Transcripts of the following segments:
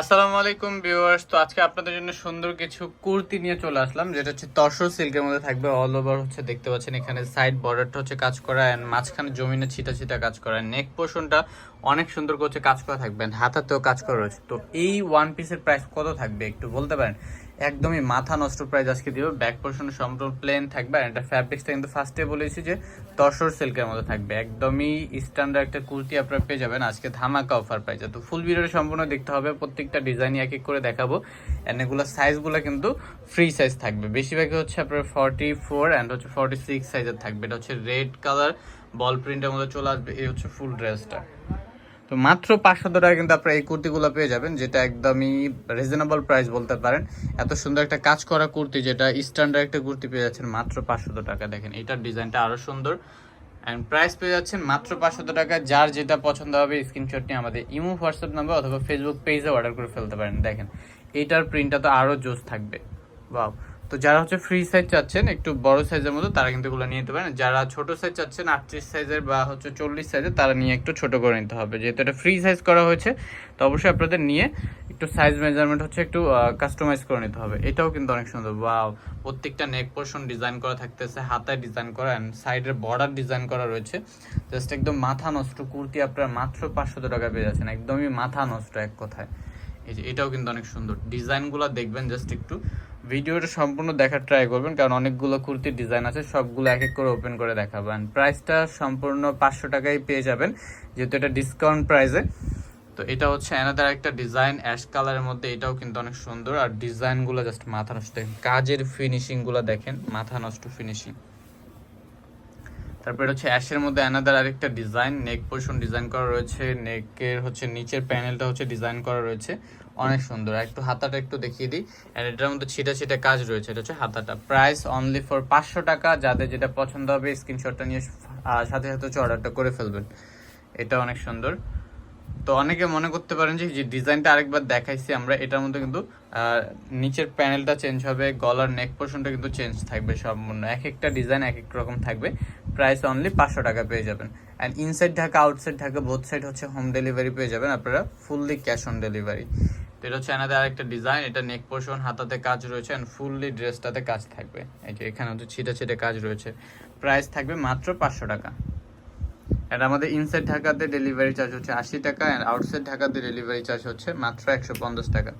আসসালামু আলাইকুম ভিউয়ার্স। তো আজকে আপনাদের জন্য সুন্দর কিছু কুর্তি নিয়ে চলে আসলাম, যেটা হচ্ছে তসর সিল্কের মধ্যে থাকবে অল ওভার হচ্ছে দেখতে পাচ্ছেন এখানে সাইড বর্ডারটা হচ্ছে কাজ করা অ্যান্ড মাঝখানে জমিনে ছিটা ছিটা কাজ করা। নেক পোর্শনটা অনেক সুন্দর করছে কাজ করা থাকবে হাতাতেও কাজ করা রয়েছে। তো এই ওয়ান পিসের প্রাইস কত থাকবে একটু বলতে পারেন? একদমই মাথা নষ্ট প্রাইস আজকে দিব। ব্যাক পোর্শন সম্পূর্ণ প্লেন থাকবে। আর এটা ফ্যাব্রিক্সটা কিন্তু ফার্স্টে বলেছি যে তসর সিল্কের মধ্যে থাকবে। একদমই স্ট্যান্ডার্ড একটা কুর্তি আপনারা পেয়ে যাবেন আজকে ধামাকা অফার প্রাইসে তো ফুল ভিডিওটা সম্পূর্ণ দেখতে হবে। প্রত্যেকটা ডিজাইন এক এক করে দেখাবো। অ্যান্ড এগুলো সাইজগুলো কিন্তু ফ্রি সাইজ থাকবে। বেশিরভাগই হচ্ছে আপনার ফর্টি ফোর অ্যান্ড হচ্ছে ফর্টি সিক্স সাইজের থাকবে। এটা হচ্ছে রেড কালার বল প্রিন্টের মধ্যে চলে আসবে। এই হচ্ছে ফুল ড্রেসটা তো মাত্র পাঁচশো টাকা কিন্তু আপনারা এই কুর্তিগুলো পেয়ে যাবেন, যেটা একদমই রিজনেবল প্রাইস বলতে পারেন। এত সুন্দর একটা কাজ করা কুর্তি, যেটা স্ট্যান্ডার্ড একটা কুর্তি পেয়ে যাচ্ছেন মাত্র পাঁচশো টাকা দেখেন এটার ডিজাইনটা আরও সুন্দর। অ্যান্ড প্রাইস পেয়ে যাচ্ছেন মাত্র পাঁচশো টাকা যার যেটা পছন্দ হবে স্ক্রিনশট নিয়ে আমাদের ইমো হোয়াটসঅ্যাপ নাম্বার অথবা ফেসবুক পেজে অর্ডার করে ফেলতে পারেন। দেখেন, এইটার প্রিন্টটা তো আরও জোস থাকবে। বাও তো যারা হচ্ছে ফ্রি সাইজ চাচ্ছেন, একটু বড় সাইজের মতো, তারা কিন্তু এগুলো নিয়ে নিতে পারেন। যারা ছোট সাইজ চাচ্ছেন, আটত্রিশ সাইজের বা হচ্ছে চল্লিশ সাইজের তারা নিয়ে একটু ছোট করে নিতে হবে। যেহেতু এটা ফ্রি সাইজ করা হয়েছে, তো অবশ্যই আপনাদের নিয়ে একটু সাইজ মেজারমেন্ট হচ্ছে একটু কাস্টমাইজ করে নিতে হবে। এটাও কিন্তু অনেক সুন্দর। ওয়াও প্রত্যেকটা নেক পোর্শন ডিজাইন করা থাকতেছে, হাতায় ডিজাইন করা অ্যান্ড সাইডের বর্ডার ডিজাইন করা রয়েছে। জাস্ট একদম মাথা নষ্ট, কুর্তি আপনার মাত্র পাঁচশো টাকা পেয়ে যাচ্ছেন। একদমই মাথা নষ্ট এক কথায়। এই যে এটাও কিন্তু অনেক সুন্দর। ডিজাইনগুলো দেখবেন জাস্ট একটু ভিডিওটা সম্পূর্ণ দেখার ট্রাই করবেন, কারণ অনেকগুলো কুর্তির ডিজাইন আছে, সবগুলো এক এক করে ওপেন করে দেখাবেন প্রাইসটা সম্পূর্ণ পাঁচশো টাকায় পেয়ে যাবেন, যেহেতু এটা ডিসকাউন্ট প্রাইসে তো এটা হচ্ছে অ্যানাদার একটা ডিজাইন অ্যাশ কালারের মধ্যে, এটাও কিন্তু অনেক সুন্দর। আর ডিজাইনগুলো জাস্ট মাথা নষ্ট। দেখেন, কাজের ফিনিশিংগুলো দেখেন, মাথা নষ্ট ফিনিশিং তারপরে হচ্ছে অ্যাশের মধ্যে অ্যানাদার আরেকটা ডিজাইন নেক পোর্শন ডিজাইন করা রয়েছে। নেকের হচ্ছে নিচের প্যানেলটা হচ্ছে ডিজাইন করা রয়েছে। অনেক সুন্দর। একটু হাতাটা একটু দেখিয়ে দিই। অ্যান্ড এটার মধ্যে ছিটা ছিটা কাজ রয়েছে, এটা হচ্ছে হাতাটা। প্রাইস অনলি ফর পাঁচশো টাকা। যাদের যেটা পছন্দ হবে স্ক্রিনশটটা নিয়ে সাথে সাথে হচ্ছে অর্ডারটা করে ফেলবেন। এটা অনেক সুন্দর। তো অনেকে মনে করতে পারেন যে ডিজাইনটা আরেকবার দেখাইছি আমরা, এটার মধ্যে কিন্তু নিচের প্যানেলটা চেঞ্জ হবে, গলার নেক পোর্শনটা কিন্তু চেঞ্জ থাকবে সম্পূর্ণ। এক একটা ডিজাইন এক এক রকম থাকবে। প্রাইস অনলি পাঁচশো টাকা পেয়ে যাবেন। And inside Dhaka outside Dhaka both side হচ্ছে হোম ডেলিভারি পেয়ে যাবেন আপনারা। ফুললি ক্যাশ অন ডেলিভারি এটা হচ্ছে এনাদের আরেকটা ডিজাইন এটা নেক পোর্শন হাতাতে কাজ রয়েছে অ্যান্ড ফুললি ড্রেসটাতে কাজ থাকবে। এই যে এখানে হচ্ছে ছিটে ছিটে কাজ রয়েছে। প্রাইস থাকবে মাত্র পাঁচশো টাকা। আর আমাদের ইনসাইড ঢাকাতে ডেলিভারি চার্জ হচ্ছে আশি টাকা অ্যান্ড আউটসাইড ঢাকাতে ডেলিভারি চার্জ হচ্ছে মাত্র একশো পঞ্চাশ টাকা।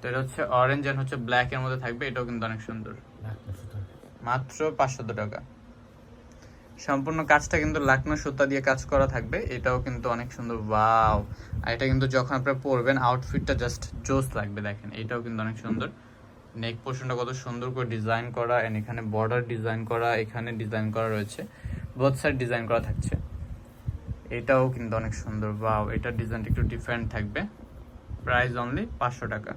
তো এটা হচ্ছে অরেঞ্জ অ্যান্ড হচ্ছে ব্ল্যাক এর মধ্যে থাকবে এটাও কিন্তু অনেক সুন্দর। মাত্র পাঁচশত টাকা। সম্পূর্ণ কাজটা কিন্তু লাকনো সুতা দিয়ে কাজ করা থাকবে, এটাও কিন্তু অনেক সুন্দর, ওয়াও। আর এটা কিন্তু যখন আপনারা পরবেন আউটফিটটা জাস্ট জোস লাগবে, দেখেন, এটাও কিন্তু অনেক সুন্দর। নেক পোর্শনটা কত সুন্দর করে ডিজাইন করা এন্ড এখানে বর্ডার ডিজাইন করা, এখানে ডিজাইন করা রয়েছে বোথ সাইড ডিজাইন করা থাকছে। এটাও কিন্তু অনেক সুন্দর, ওয়াও, এটার ডিজাইনটা একটু ডিফারেন্ট থাকবে। প্রাইস অনলি পাঁচশো টাকা।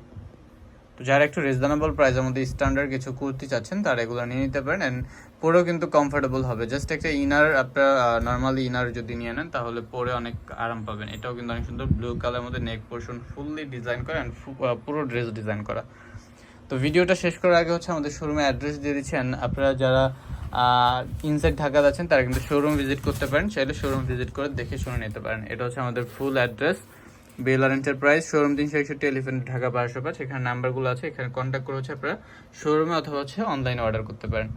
তো যারা একটু রিজনেবল প্রাইসের মধ্যে স্ট্যান্ডার্ড কিছু কুর্তি চাচ্ছেন, তারা এগুলো নিয়ে নিতে পারেন অ্যান্ড পরেও কিন্তু কমফোর্টেবল হবে। জাস্ট একটা ইনার আপনার নর্মালি ইনার যদি নিয়ে নেন, তাহলে পরে অনেক আরাম পাবেন। এটাও কিন্তু অনেক সুন্দর ব্লু কালারের মধ্যে নেক পোর্শন ফুললি ডিজাইন করা অ্যান্ড পুরো ড্রেস ডিজাইন করা। তো ভিডিওটা শেষ করার আগে হচ্ছে আমাদের শোরুমে অ্যাড্রেস দিয়ে দিচ্ছেন আপনারা যারা ইনসাইড ঢাকা আছেন তারা কিন্তু শোরুম ভিজিট করতে পারেন। চাইলে শোরুম ভিজিট করে দেখে শুনে নিতে পারেন। এটা হচ্ছে আমাদের ফুল অ্যাড্রেস বেলার এন্টারপ্রাইজ, শোরুম তিনশো একষট্টি এলিফেন্ট ঢাকা বারোশো পাঁচ। এখানে নাম্বারগুলো আছে, এখানে কন্ট্যাক্ট করে হচ্ছে আপনারা। শোরুমে অথবা হচ্ছে অনলাইনে অর্ডার করতে পারেন।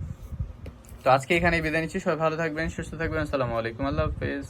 তো আজকে এখানে বিদায় নিচ্ছি, সবাই ভালো থাকবেন, সুস্থ থাকবেন, আসসালামু আলাইকুম, আল্লাহ হাফেজ।